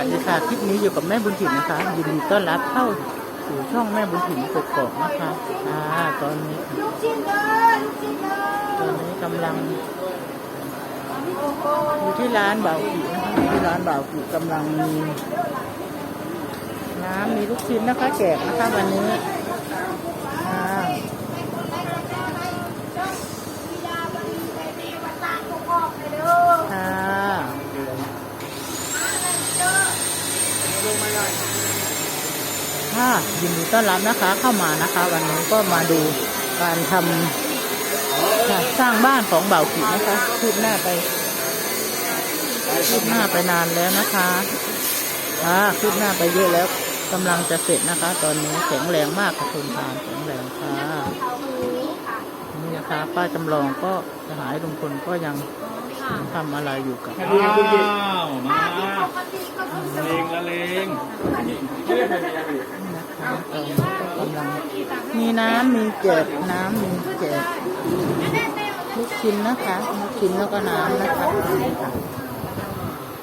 วัสดีค่ะ คลิปนี้อยู่กับแม่บุญถิ่นนะคะ ยินดีต้อนรับเข้าสู่ช่องแม่บุญถิ่นกกอกนะคะอ่าตอนนี้ตอนนี้กำลัง อยู่ที่ร้านบ่าวผีนะคะที่ร้านบ่าวผีกำลังมีน้ำมีลูกชิ้นนะคะแจกนะคะวันนี้อ่า วิดาบดีไปแม่วัดตากกอกเลยเด้อ ค่ะ ค่ะยินดีต้อนรับนะคะเข้ามานะคะ วันนี้ก็มาดูการทำค่ะสร้างบ้านของบ่าวผีนะคะคืบหน้าไปคืบหน้าไปนานแล้วนะคะค่ะคืบหน้าไปเยอะแล้วกำลังจะเสร็จนะคะ ตอนนี้แข็งแรงมากค่ะคุณทานแข็งแรงค่ะนี่นะคะป้าจำลองก็สหายลุงพลก็ยังทำอะไรอยู่กับอ้าวมา มีน้ำมีแจกน้ำมีแจกลูกชิ้นนะคะลูกชิ้นแล้วก็น้ำนะคะ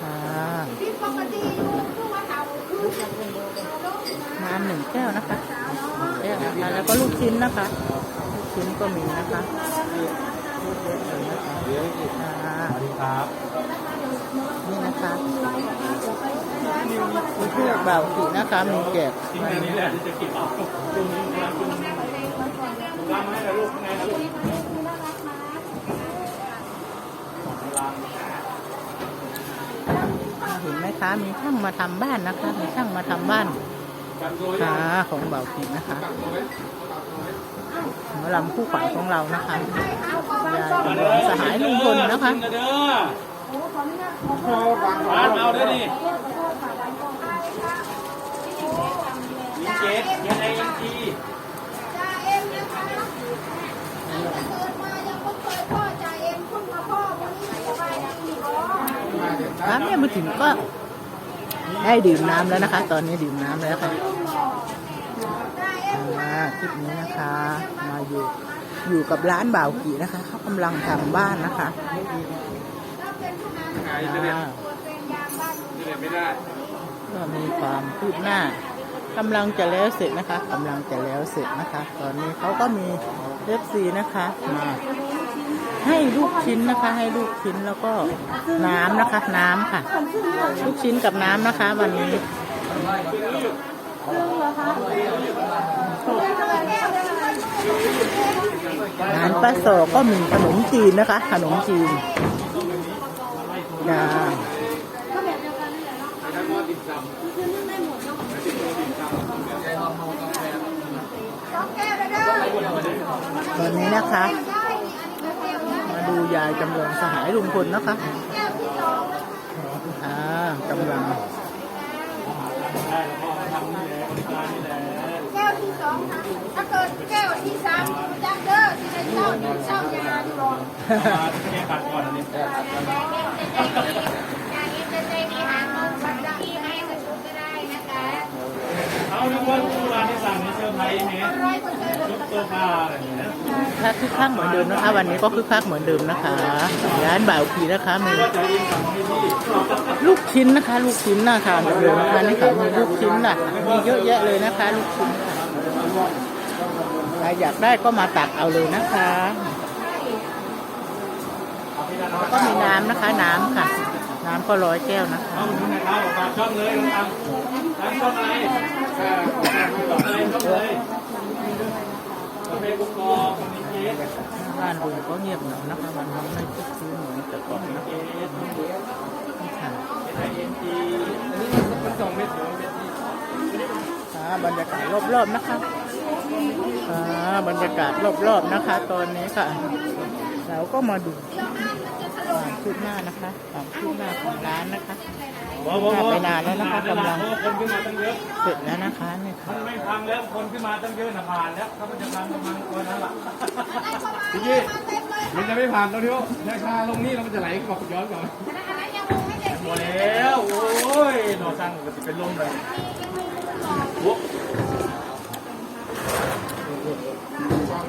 อ่าน้ำหนึ่งแก้วนะคะแก้วนะคะแล้วก็ลูกชิ้นนะคะ ลูกชิ้นก็มีนะคะค่ะสวัสดีครับนี่นะคะ มีเพื่อเบาขีนะคะมีแจกที่อันนี้แหละที่จะเก็บเอาตรงนี้กำลังตรงนี้วางไว้กับลูกข้างในนะลูกเห็นไหมคะมีช่างมาทำบ้านนะคะ มีช่างมาทำบ้านกันโรยขาของเบาขีนะคะหมอลำคู่ขวัญของเรานะคะยายจำลองสหายลุงพลนะคะเด้อร้านเอาด้วยนี่ยิงเจ็ดยังไงยิงที จ่าเอ็มนะคะตั้งแต่เกิดมายังไม่เคยพ่อจ่าเอ็มคุณมาพ่อวันนี้สบายดีอ๋ อร้านแม่บุญถิ่นก็ได้ดื่มน้ำแล้วนะคะ ตอนนี้ดื่มน้ำแล้วค่ะจ่าเอ็มอ่าคลิปนี้นะคะ มาอยู่อยู่กับร้านบ่าวกีนะคะเขากำลังทำบ้านนะคะถ้าเป็นผู้นำไงจะเด็ดอ่าตัวเป็นยามบ้านจะเด็ดไม่ได้ก็มีความคืบหน้ากำลังจะแล้วเสร็จนะคะกำลังจะแล้วเสร็จนะคะ ตอนนี้เขาก็มีเอฟซีนะคะมา ให้ลูกชิ้นนะคะ ให้ลูกชิ้นแล้วก็น้ำนะคะ น้ำค่ะ ลูกชิ้นกับน้ำนะคะ วันนี้งานป้าโสก็มีขนมจีนนะคะ ขนมจีนจ้าสองแก้วเลยเด้อตอนนี้นะคะ ยายจำลองสหายลุงพลนะคะอ่ากำลังแก้วที่สองนะถ้าเกิดแก้วที่สามจักเด้อที่ในเช้านี่เช้ายาอยู่หรอกมาแก้ปัดก่อนอันนี้ยาเอ็มจะใจดีหางินสักที่ให้กระชุก็ได้นะคะเอานึกว่าทุกร้านที่สั่ง ไพรส์ไหมร้อยเปอร์เซ็นต์ยกโซฟาอะไรอย่างเงี้ยถ้าคึกคักเหมือนเดิมนะคะ วันนี้ก็คึกคักเหมือนเดิมนะคะร้านบ่าวพีนะคะมีก็จะยิงสั่งให้พี่ลูกชิ้นนะคะ ลูกชิ้นนะคะเหมือนเดิมนะคะนี่ค่ะมีลูกชิ้นน่ะมีเยอะแยะเลยนะคะ ลูกชิ้นค่ะใครอยากได้ก็มาตักเอาเลยนะคะ แล้วก็มีน้ำนะคะ น้ำค่ะ น้ำก็ร้อยแก้วนะคะเอาดูนะครับฝากช่องเลยทาง ทางช่องอะไรช่องอะไรช่องเลยกาแฟกุ๊กกอกคอมมิเกสบ้านลุงก็เงียบเหงานะคะวันนี้ไม่คึกคืนเหมือนแต่ก่อนนะคะนี่ค่ะไอสองเม็ดสองนี่อ่าบรรยากาศรอบๆนะคะบรรยากาศรอบๆนะคะ ตอนนี้ค่ะ เราก็มาดู ความคืบหน้านะคะความคืบหน้าของร้านนะคะไปนานแล้วนะคะกำลังคนขึ้นมาตั้งเยอะเสร็จแล้วนะคะเนี่ยค่ะมันไม่พังแล้วคนขึ้นมาตั้งเยอะนะผ่านแล้วถ้ามันจะพังก็พังตัวนั้นล่ะพี่ยี่มันจะไม่ผ่านตรงที่ว่าราคาลงนี่แล้วมันจะไหลกลับย้อนกลับหมดแล้วโอ้ยหนอสั่งก็จะเป็นลมเลยโอ้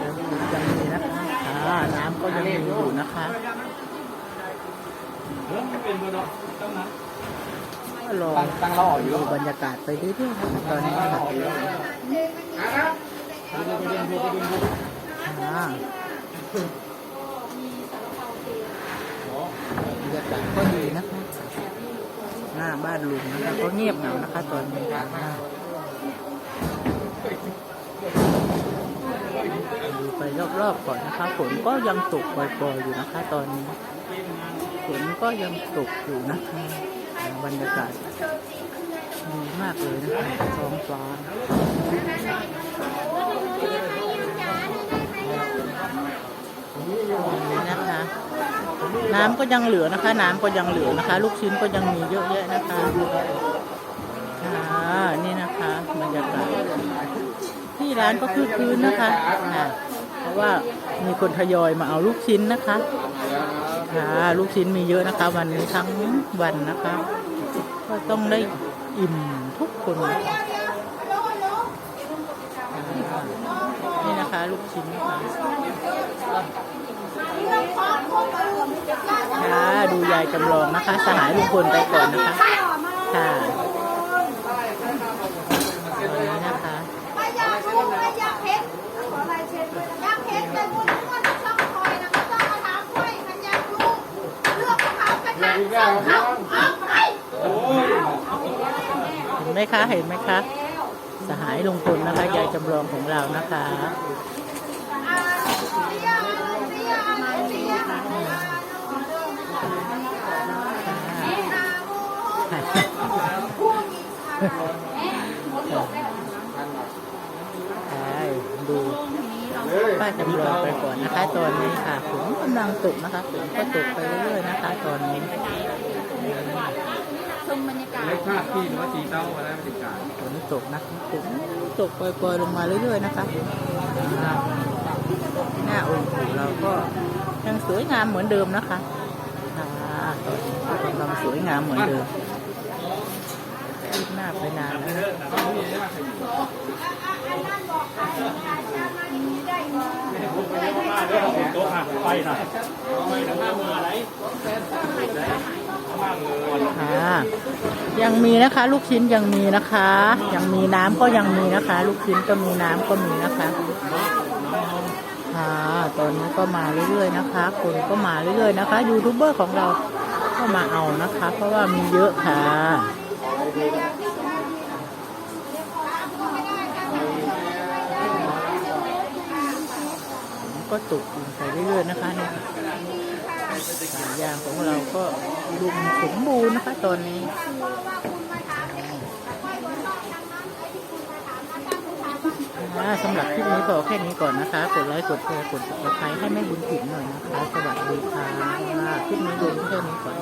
ยังมีนะคะอ่าน้ำก็ยังมีอยู่นะคะ เริ่มเป็นบนดอกต้องนะรอตั้งตั้งเราออกอยู่ดูบรรยากาศไปเรื่อยๆนะคะตอนนี้ค่ะอ่าบรรยากาศก็ดีนะคะหน้าบ้านลุงนะคะก็เงียบเหงานะคะตอนนี้ค่ะดูไปรอบๆก่อนนะคะฝนก็ยังตกปล่อยๆอยู่นะคะตอนนี้ ฝนก็ยังตกอยู่นะคะบรรยากาศดีมากเลยนะคะท้องฟ้านี่นะคะ น้ำก็ยังเหลือนะคะ น้ำก็ยังเหลือนะคะ ลูกชิ้นก็ยังมีเยอะแยะนะคะค่ะนี่นะคะบรรยากาศที่ร้านก็คือคืนนะคะะเพราะว่ามีคนทยอยมาเอาลูกชิ้นนะคะ ค่ะลูกชิ้นมีเยอะนะคะ วันนี้ทั้งวันนะคะ ก็ต้องได้อิ่มทุกคนะคะนี่นะคะ ลูกชิ้นคะค่ะดูยายจำลองนะคะ สหายลุงพลไปก่อนนะคะ ค่ะวันนี้นะคะ ไม่อยากรู้ไม่อยากเห็นขอลายเช็ดด้วยอยากเห็นแต่บุญว่าจะต้องคอยนะก็ต้องมาถามค่อยมันอยากรู้เลือกของ เขาเป็นทางสองเขาเอาไปเห็นไหมคะ เห็นไหมคะ สหายลุงพลนะคะยายจำลองของเรานะคะอ่าเสียเสียเสียผู้มีค่ะ ใช่ดู ป้าจำลองไปก่อนนะคะ ตอนนี้ค่ะฝนกำลังตกนะคะฝนก็ตกไปเรื่อยๆนะคะตอนนี้เล็กชาติที่หรือว่าจีเต้าอะไรไม่ติดการฝนตกนะคะฝนตกปล่อยๆลงมาเรื่อยๆนะคะอ่าหน้าองค์ปู่เราก็ยังสวยงามเหมือนเดิมนะคะค่ะตอนนี้ก็กำลังสวยงามเหมือนเดิมคืบหน้าไปนานแล้ว นะโต๊ะไปน่อยค่ะยังมีนะคะลูกชิ้นยังมีนะคะ ยังมีน้ำก็ยังมีนะคะ ลูกชิ้นก็มีน้ำก็มีนะคะค่ะตอนนี้ก็มาเรื่อยๆนะคะ คนก็มาเรื่อยๆนะคะยูทูบเบอร์ของเราก็มาเอานะคะ เพราะว่ามีเยอะค่ะ ก็ตกลงไปเรื่อยๆนะคะเนี่ยสายยางของเราก็รุมสมบูรณ์นะคะตอนนี้สำหรับคลิปนี้พอแค่นี้ก่อนนะคะ กดไลค์ กดแชร์ กดติดตามให้แม่บุญถิ่นหน่อยนะคะ สวัสดีค่ะคลิปนี้ลงแค่นี้ก่อน